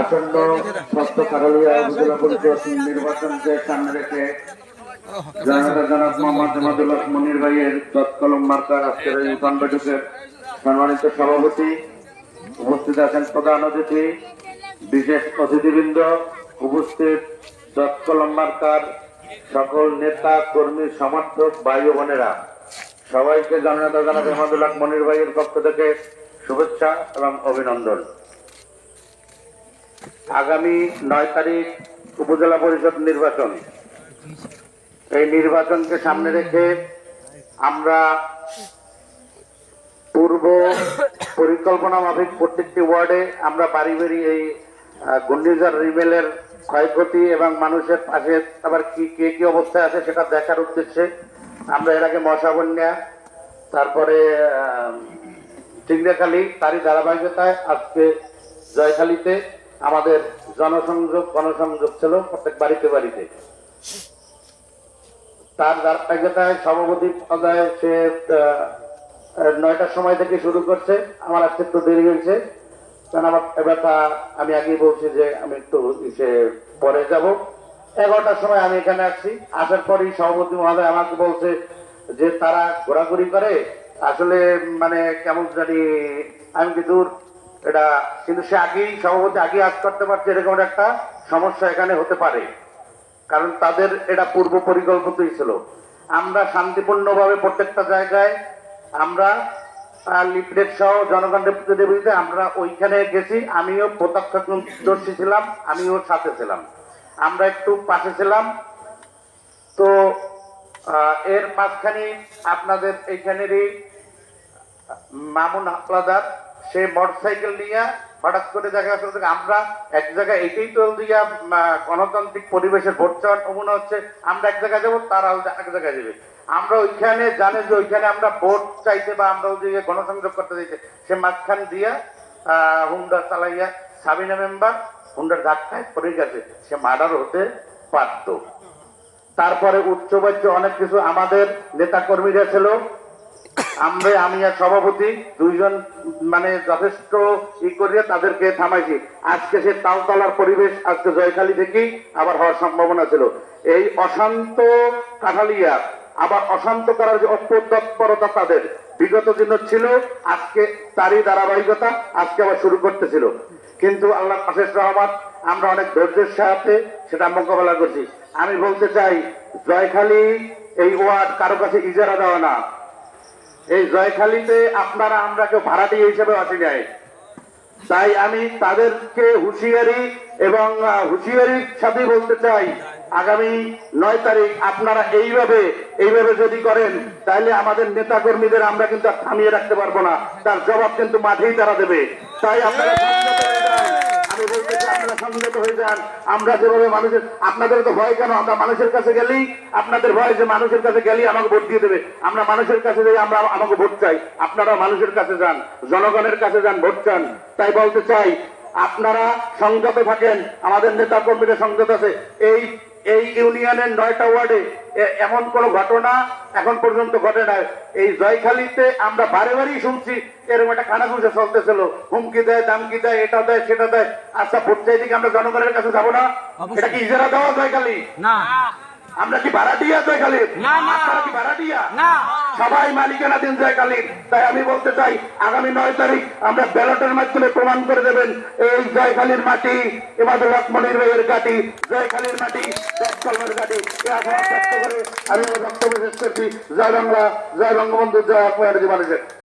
আসন্ন ষষ্ঠ কারলিয়া উপজেলা সামনে রেখে জনতা জনক মোহাম্মদ জামাতুল্লাহ মনির ভাইয়ের তৎকলম মার্কার আজকের এই কনভেন্টের সম্মানিত সভাপতি উপস্থিত আছেন প্রধান অতিথি, বিশেষ অতিথিবৃন্দ, উপস্থিত তৎকলম সকল নেতা, কর্মী, সমর্থক, ভাই বোনেরা। সবাইকে জনতা জনক মোহাম্মদুল্লাহ মনির ভাইয়ের পক্ষ থেকে শুভেচ্ছা এবং অভিনন্দন। আগামী নয় তারিখ উপজেলা পরিষদ নির্বাচন। এই নির্বাচনকে সামনে রেখে আমরা পূর্ব পরিকল্পনা মাফিক প্রত্যেকটি ওয়ার্ডে আমরা বাড়ি বাড়ি এই ঘূর্ণিঝড় রিমেলের ক্ষয়ক্ষতি এবং মানুষের পাশে আবার কি, কে কি অবস্থায় আছে সেটা দেখার উদ্দেশ্যে আমরা এর আগে মশাবন্যা তারপরে চিংড়াখালী তারই ধারাবাহিকতায় আজকে জয়খালীতে আমাদের জনসংযোগ, গণসংযোগ ছিল প্রত্যেক বাড়িতে বাড়িতে। তার ধারাবাহিকতায় সভাপতি পদায় সে নয়টার সময় থেকে শুরু করছে। আমার আজকে একটু দেরি হয়েছে। কারণ আমার তা আমি আগেই বলছি যে আমি একটু সে পরে যাব। এগারোটার সময় আমি এখানে আসছি। আসার পরেই সভাপতি মহোদয় আমাকে বলছে যে তারা ঘোরাঘুরি করে। আসলে মানে কেমন জানি আমি কি দূর এটা, কিন্তু সে আগেই, সভাপতি আগে আজ করতে পারছে, এরকম একটা সমস্যা এখানে হতে পারে। কারণ তাদের এটা পূর্ব পরিকল্পিতই ছিল। আমরা শান্তিপূর্ণভাবে প্রত্যেকটা জায়গায়, আমরা লিফলেট সহ জনগণের প্রতিনিধিতে আমরা ওইখানে গেছি, আমিও প্রত্যক্ষদর্শী ছিলাম, আমিও সাথে ছিলাম। আমরা একটু পাশে ছিলাম। তো এর মাঝখানে আপনাদের এইখানেরই মামুন হাফলাদার সে মোটরসাইকেল নিয়ে হঠাৎ করে দেখা যাচ্ছে আমরা এক জায়গায় এটাই তো দিয়া গণতান্ত্রিক পরিবেশের ভোট চাওয়ার নমুনা হচ্ছে, আমরা এক জায়গায় যাব, তারা হচ্ছে এক জায়গায় যাবে। আমরা ওইখানে জানে যে ওইখানে আমরা ভোট চাইতে বা আমরা ওদিকে গণসংযোগ করতে চাইতে, সে মাঝখান দিয়া হুন্ডা চালাইয়া সাবিনা মেম্বার হুন্ডার ধাক্কায় পড়ে গেছে, সে মার্ডার হতে পারতো তারপরে উচ্চবাচ্য অনেক কিছু আমাদের নেতা কর্মীরা ছিল আমরা, আমি আর সভাপতি দুইজন মানে যথেষ্ট ই করিয়া তাদেরকে থামাইছি। আজকে সে তালতলার পরিবেশ, আজকে জয়খালী থেকেই আবার হওয়ার সম্ভাবনা ছিল। এই অশান্ত কাঠালিয়া, আবার অশান্ত করার যে অপতৎপরতা তাদের, বিগত দিন ছিল, আজকে তারই ধারাবাহিকতা আজকে আবার শুরু করতেছিল। কিন্তু আল্লাহ আশেষ রহমান আমরা অনেক ধৈর্যের সাথে সেটা মোকাবেলা করছি। আমি বলতে চাই, জয়খালী এই ওয়ার্ড কারও কাছে ইজারা দেওয়া না। এই জয়খালীতে আপনারা, আমরা কেউ ভাড়াটিয়া হিসেবে আসি যায় তাই আমি তাদেরকে হুঁশিয়ারি এবং হুঁশিয়ারির সাথে বলতে চাই, আগামী নয় তারিখ আপনারা এইভাবে এইভাবে যদি করেন তাহলে আমাদের নেতা কর্মীদের আমরা কিন্তু থামিয়ে রাখতে পারব না। তার জবাব কিন্তু মাঠেই তারা দেবে। তাই আপনারা আপনারা আমরা মানুষের কাছে আমাকে ভোট দিয়ে দেবে। আমরা মানুষের কাছে যাই, আমরা আমাকে ভোট চাই। আপনারা মানুষের কাছে যান, জনগণের কাছে যান, ভোট চান। তাই বলতে চাই, আপনারা সংযত থাকেন। আমাদের নেতা কর্মীরা সংযত আছে। এই এই ইউনিয়নের নয়টা ওয়ার্ডে এমন কোন ঘটনা এখন পর্যন্ত ঘটে নাই। এই জয়খালীতে আমরা বারে বারেই শুনছি এরকম একটা খানা কানাঘুষে চলতেছিল। হুমকি দেয় দামকি দেয় এটা দেয় সেটা দেয়। আচ্ছা ভোট চাইদিকে আমরা জনগণের কাছে যাব না? এটা কি ইজারা দেওয়া জয়খালী? না। আমরা কি ভাড়াটিয়া জয়খালীর না, না। আপনারা কি ভাড়াটিয়া না। সবাই মালিকানা দিন জয়কালীর তাই আমি বলতে চাই আগামী নয় তারিখ আমরা ব্যালটের মাধ্যমে প্রমাণ করে দেবেন এই জয়খালীর মাটি এমাদের লক্ষ্মণের ভাইয়ের কাটি জয়খালীর মাটি কাটি আমি বক্তব্য শেষ করছি। জয় বাংলা জয় বঙ্গবন্ধু জয় আপনার মানুষের